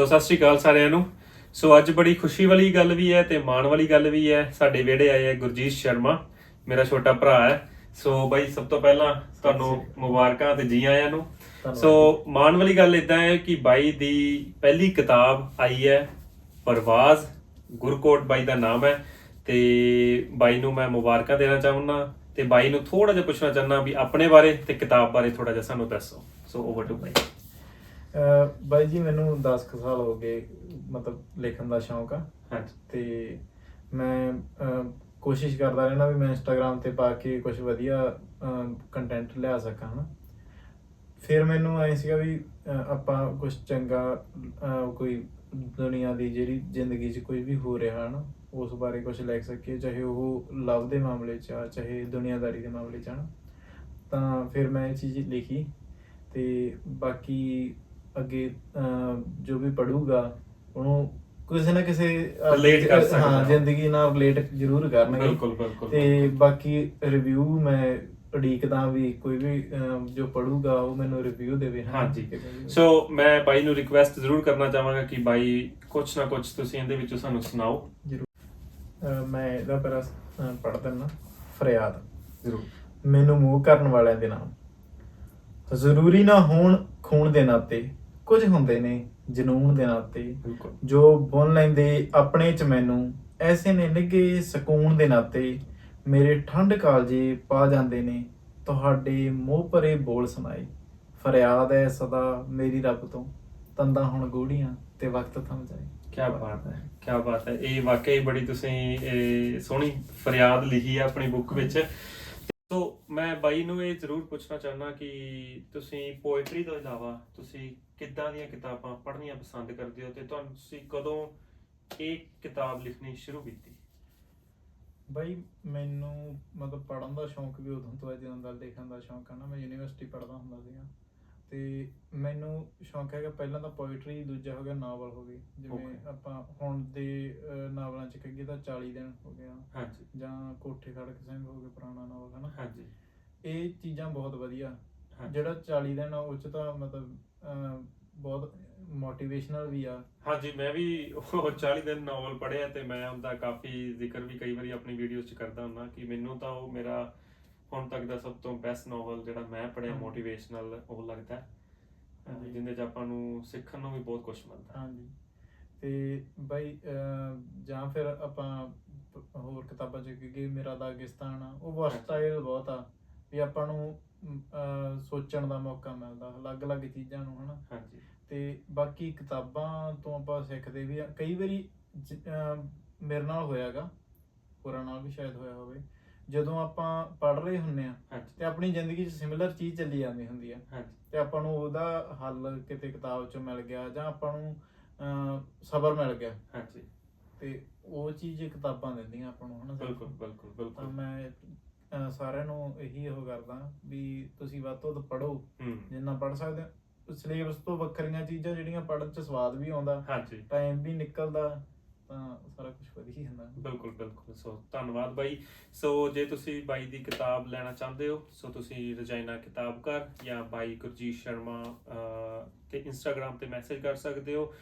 ਸੋ ਸਤਿ ਸ਼੍ਰੀ ਅਕਾਲ ਸਾਰਿਆਂ ਨੂੰ। ਸੋ ਅੱਜ ਬੜੀ ਖੁਸ਼ੀ ਵਾਲੀ ਗੱਲ ਵੀ ਹੈ ਤੇ ਮਾਣ ਵਾਲੀ ਗੱਲ ਵੀ ਹੈ। ਸਾਡੇ ਵਿਹੜੇ ਆਏ ਹੈ ਗੁਰਜੀਤ ਸ਼ਰਮਾ ਮੇਰਾ ਛੋਟਾ ਭਰਾ ਹੈ। ਸੋ ਬਾਈ ਸਭ ਤੋਂ ਪਹਿਲਾਂ ਤੁਹਾਨੂੰ ਮੁਬਾਰਕਾਂ ਤੇ ਜੀ ਆਇਆਂ ਨੂੰ। ਸੋ ਮਾਣ ਵਾਲੀ ਗੱਲ ਇਦਾਂ ਹੈ ਕਿ ਬਾਈ ਦੀ ਪਹਿਲੀ ਕਿਤਾਬ ਆਈ ਹੈ ਪਰਵਾਜ਼ ਗੁਰਕੋਟ ਬਾਈ ਦਾ ਨਾਮ ਹੈ। ਤੇ ਬਾਈ ਨੂੰ ਮੈਂ ਮੁਬਾਰਕਾਂ ਦੇਣਾ ਚਾਹੁੰਦਾ ਤੇ ਬਾਈ ਨੂੰ ਥੋੜਾ ਜਿਹਾ ਪੁੱਛਣਾ ਚਾਹੁੰਦਾ ਵੀ ਆਪਣੇ ਬਾਰੇ ਤੇ ਕਿਤਾਬ ਬਾਰੇ ਥੋੜਾ ਜਿਹਾ ਸਾਨੂੰ ਦੱਸੋ। ਸੋ ਓਵਰ ਟੂ ਬਾਈ। ਅਹ ਬਾਈ ਜੀ ਮੈਨੂੰ 10 ਕੁ ਸਾਲ ਹੋ ਗਏ ਮਤਲਬ ਲਿਖਣ ਦਾ ਸ਼ੌਂਕ ਆ। ਹਾਂਜੀ। ਤੇ ਮੈਂ ਅਹ, ਕੋਸ਼ਿਸ਼ ਕਰਦਾ ਰਹਿਣਾ ਵੀ ਮੈਂ ਇੰਸਟਾਗ੍ਰam ਤੇ ਪਾ ਕੇ ਕੁਝ ਵਧੀਆ ਕੰਟੈਂਟ ਲਿਆ ਸਕਾਂ ਹਨਾ। ਫਿਰ ਮੈਨੂੰ ਐ ਸੀਗਾ ਵੀ ਅਹ, ਆਪਾਂ ਕੁਝ ਚੰਗਾ ਅਹ, ਕੋਈ ਦੁਨੀਆ ਦੀ ਜਿਹੜੀ ਜ਼ਿੰਦਗੀ 'ਚ ਕੋਈ ਵੀ ਹੋ ਰਿਹਾ ਹਨ ਉਸ ਬਾਰੇ ਕੁਝ ਲਿਖ ਸਕੀਏ ਚਾਹੇ ਉਹ ਲਵ ਦੇ ਮਾਮਲੇ 'ਚ ਆ ਚਾਹੇ ਦੁਨੀਆਦਾਰੀ ਦੇ ਮਾਮਲੇ 'ਚ ਹਨ। ਤਾਂ ਫਿਰ ਮੈਂ ਇਹ ਚੀਜ਼ ਲਿਖੀ ਤੇ ਬਾਕੀ ਅੱਗੇ ਜੋ ਵੀ ਪੜੂਗਾ ਉਹਨੂੰ ਕਿਸੇ ਨਾ ਕਿਸੇ Relate ਕਰ ਸਕਦਾ। ਹਾਂ ਜ਼ਿੰਦਗੀ ਨਾਲ ਰਿਲੇਟ ਜ਼ਰੂਰ ਕਰਨਗੇ। ਬਿਲਕੁਲ ਬਿਲਕੁਲ ਤੇ ਬਾਕੀ ਰਿਵਿਊ ਮੈਂ ਉਡੀਕਦਾ ਵੀ ਕੋਈ ਵੀ ਜੋ ਪੜੂਗਾ ਉਹ ਮੈਨੂੰ ਰਿਵਿਊ ਦੇਵੇ। ਹਾਂਜੀ। ਸੋ ਮੈਂ ਬਾਈ ਨੂੰ ਰਿਕਵੈਸਟ ਜ਼ਰੂਰ ਕਰਨਾ ਚਾਹਾਂਗਾ ਕਿ ਬਾਈ ਕੁਛ ਨਾ ਕੁਛ ਤੁਸੀਂ ਇਹਦੇ ਵਿੱਚੋਂ ਸਾਨੂੰ ਸੁਣਾਓ। ਅਹ, ਮੈਂ ਇਹਦਾ ਪਹਿਲਾਂ ਪੜ੍ਹ ਦਿੰਦਾ। ਫਰਿਆਦ। ਜ਼ਰੂਰ। ਮੈਨੂੰ ਮੂੰਹ ਕਰਨ ਵਾਲਿਆਂ ਦੇ ਨਾਮ। ਜ਼ਰੂਰੀ ਨਾ ਹੋਣ ਖੂਨ ਦੇ ਨਾਤੇ। ਕੁਝ ਹੁੰਦੇ ਨੇ ਜਨੂਨ ਦੇ ਨਾਤੇ ਬਿਲਕੁਲ। ਜੋ ਬੁਣ ਲੈਂਦੇ ਆਪਣੇ ਚ ਮੈਨੂੰ ਐਸੇ ਨੇ ਨਿੱਘੇ ਸਕੂਨ ਦੇ ਨਾਤੇ ਮੇਰੇ ਠੰਡ ਕਾਲਜੇ ਪਾ ਜਾਂਦੇ ਨੇ ਤੁਹਾਡੇ ਮੋਹ ਭਰੇ ਬੋਲ ਸੁਣਾਏ। ਫਰਿਆਦ ਹੈ ਸਦਾ ਮੇਰੀ ਰੱਬ ਤੋਂ ਤੰਦਾ ਹੁਣ ਗੂੜੀਆਂ ਤੇ ਵਕਤ ਥਮ ਜਾਏ। ਕੀ ਬਾਤ ਹੈ ਕੀ ਬਾਤ ਹੈ ਇਹ ਵਾਕਈ ਬੜੀ ਤੁਸੀਂ ਸੋਹਣੀ ਫਰਿਆਦ ਲਿਖੀ ਹੈ ਆਪਣੀ ਬੁੱਕ ਵਿੱਚ। ਸੋ ਮੈਂ ਬਾਈ ਨੂੰ ਇਹ ਜ਼ਰੂਰ ਪੁੱਛਣਾ ਚਾਹੁੰਦਾ ਕਿ ਤੁਸੀਂ ਪੋਇਟਰੀ ਤੋਂ ਇਲਾਵਾ ਤੁਸੀਂ ਕਿੱਦਾਂ ਦੀਆਂ ਕਿਤਾਬਾਂ ਪੜ੍ਹਨੀਆਂ ਪਸੰਦ ਕਰਦੇ ਹੋ ਤੇ ਤੁਹਾਨੂੰ ਤੁਸੀਂ ਕਦੋਂ ਇਹ ਕਿਤਾਬ ਲਿਖਣੀ ਸ਼ੁਰੂ ਕੀਤੀ? ਬਾਈ, ਮੈਨੂੰ ਮਤਲਬ ਪੜਨ ਦਾ ਸ਼ੌਂਕ ਵੀ ਉਦੋਂ ਤੋਂ ਹੈ, ਜਦੋਂ ਦਾ ਲਿਖਣ ਦਾ ਸ਼ੌਂਕ ਹੈ ਨਾ, ਮੈਂ ਯੂਨੀਵਰਸਿਟੀ ਪੜਦਾ ਹੁੰਦਾ ਸੀਗਾ। ਤੇ ਮੈਨੂੰ ਸ਼ੌਂਕ ਹੈਗਾ ਪਹਿਲਾਂ ਤਾਂ ਪੋਇਟਰੀ ਦੂਜਾ ਹੋ ਗਿਆ ਨਾਵਲ ਹੋ ਗਏ ਜਿਵੇਂ Okay. ਆਪਾਂ ਹੁਣ ਦੇ ਅਹ, ਨਾਵਲਾਂ ਚ ਕਹੀਏ ਤਾਂ 40 ਦਿਨ ਹੋ ਗਿਆ। ਹਾਂਜੀ। ਜਾਂ ਕੋਠੇ ਖੜਕ ਸਿੰਘ ਹੋ ਗਿਆ ਪੁਰਾਣਾ ਨਾਵਲ ਹੈ ਨਾ ਹਾਂਜੀ। ਇਹ ਚੀਜ਼ਾਂ ਬਹੁਤ ਵਧੀਆ। ਹਾਂਜੀ। ਜਿਹੜਾ 40 ਦਿਨ ਆ ਉਹ ਚ ਤਾਂ ਮਤਲਬ ਅਹ, ਬਹੁਤ ਮੋਟੀਵੇਸ਼ਨਲ ਵੀ ਆ। ਹਾਂਜੀ ਮੈਂ ਵੀ ਉਹ 40 ਦਿਨ ਨਾਵਲ ਪੜ੍ਹਿਆ ਤੇ ਮੈਂ ਉਹਦਾ ਕਾਫੀ ਜ਼ਿਕਰ ਵੀ ਕਈ ਵਾਰੀ ਆਪਣੀ ਵੀਡੀਓਜ਼ 'ਚ ਕਰਦਾ ਹੁੰਦਾ ਕਿ ਮੈਨੂੰ ਤਾਂ ਉਹ ਮੇਰਾ ਹੁਣ ਤੱਕ ਦਾ ਸਭ ਤੋਂ ਬੈਸਟ ਨਾਵਲ ਜਿਹੜਾ ਮੈਂ ਪੜ੍ਹਿਆ ਹਾਂਜੀ। ਮੋਟੀਵੇਸ਼ਨਲ ਉਹ ਲੱਗਦਾ। ਜਿਹਦੇ 'ਚ ਆਪਾਂ ਨੂੰ ਸਿੱਖਣ ਨੂੰ ਵੀ ਬਹੁਤ ਕੁਝ ਮਿਲਦਾ ਹਾਂਜੀ। ਤੇ ਬਈ ਜਾਂ ਫਿਰ ਆਪਾਂ ਹੋਰ ਕਿਤਾਬਾਂ ਚ ਕਿ ਮੇਰਾ ਦਾਗਿਸਤਾਨ ਆ ਉਹ। ਵਰਸਟਾਈਲ ਬਹੁਤ ਆ ਵੀ ਆਪਾਂ ਨੂੰ ਸੋਚਣ ਦਾ ਮੌਕਾ ਮਿਲਦਾ ਅਲੱਗ-ਅਲੱਗ ਚੀਜ਼ਾਂ ਨੂੰ ਹਨਾ। ਹਾਂਜੀ। ਤੇ ਬਾਕੀ ਕਿਤਾਬਾਂ ਤੋਂ ਆਪਾਂ ਸਿੱਖਦੇ ਵੀ ਆ। ਕਈ ਵਾਰੀ ਮੇਰੇ ਨਾਲ ਹੋਇਆਗਾ ਹੋਰਾਂ ਨਾਲ ਵੀ ਸ਼ਾਇਦ ਹੋਇਆ ਹੋਵੇ। ਜਦੋਂ ਆਪਾਂ ਪੜ੍ਹ ਰਹੇ ਹੁੰਨੇ ਆ ਤੇ ਆਪਣੀ ਜ਼ਿੰਦਗੀ 'ਚ ਸਿਮਿਲਰ ਚੀਜ਼ ਚੱਲੀ ਜਾਂਦੀ ਹੁੰਦੀ ਆ। ਤੇ ਆਪਾਂ ਨੂੰ ਉਹਦਾ ਹੱਲ ਕਿਤੇ ਕਿਤਾਬ 'ਚੋਂ ਮਿਲ ਗਿਆ ਜਾਂ ਆਪਾਂ ਨੂੰ ਸਬਰ ਮਿਲ ਗਿਆ। ਹਾਂਜੀ। ਤੇ ਉਹ ਚੀਜ਼ ਕਿਤਾਬਾਂ ਦਿੰਦੀਆਂ ਆਪਾਂ ਨੂੰ ਹਨਾ ਬਿਲਕੁਲ ਬਿਲਕੁਲ ਤਾਂ ਬਿਲਕੁਲ ਮੈਂ ਸਾਰਿਆਂ ਨੂੰ ਇਹੀ ਉਹ ਕਰਦਾ ਵੀ ਤੁਸੀਂ ਵੱਧ ਤੋਂ ਵੱਧ ਪੜ੍ਹੋ। ਹੂੰ। ਜਿੰਨਾ ਪੜ੍ਹ ਸਕਦੇ ਹੋ। ਸਿਲੇਬਸ ਤੋਂ ਵੱਖਰੀਆਂ ਚੀਜ਼ਾਂ ਜਿਹੜੀਆਂ ਪੜ੍ਹਨ 'ਚ ਸਵਾਦ ਵੀ ਆਉਂਦਾ। ਹਾਂਜੀ। ਟਾਈਮ ਵੀ ਨਿਕਲਦਾ। ਤਾਂ ਸਾਰਾ ਕੁਝ ਵਧੀਆ ਹੀ ਹੁੰਦਾ। ਬਿਲਕੁਲ ਬਿਲਕੁਲ। ਸੋ ਧੰਨਵਾਦ ਬਾਈ। ਸੋ ਜੇ ਤੁਸੀਂ ਬਾਈ ਦੀ ਕਿਤਾਬ ਲੈਣਾ ਚਾਹੁੰਦੇ ਹੋ ਸੋ ਤੁਸੀਂ ਰਜਾਇਨਾ ਕਿਤਾਬਕਾਰ ਜਾਂ ਬਾਈ ਗੁਰਜੀਤ ਸ਼ਰਮਾ ਅਹ, ਤੇ ਇੰਸਟਾਗ੍ਰam ਤੇ ਮੈਸੇਜ ਕਰ ਸਕਦੇ ਹੋ।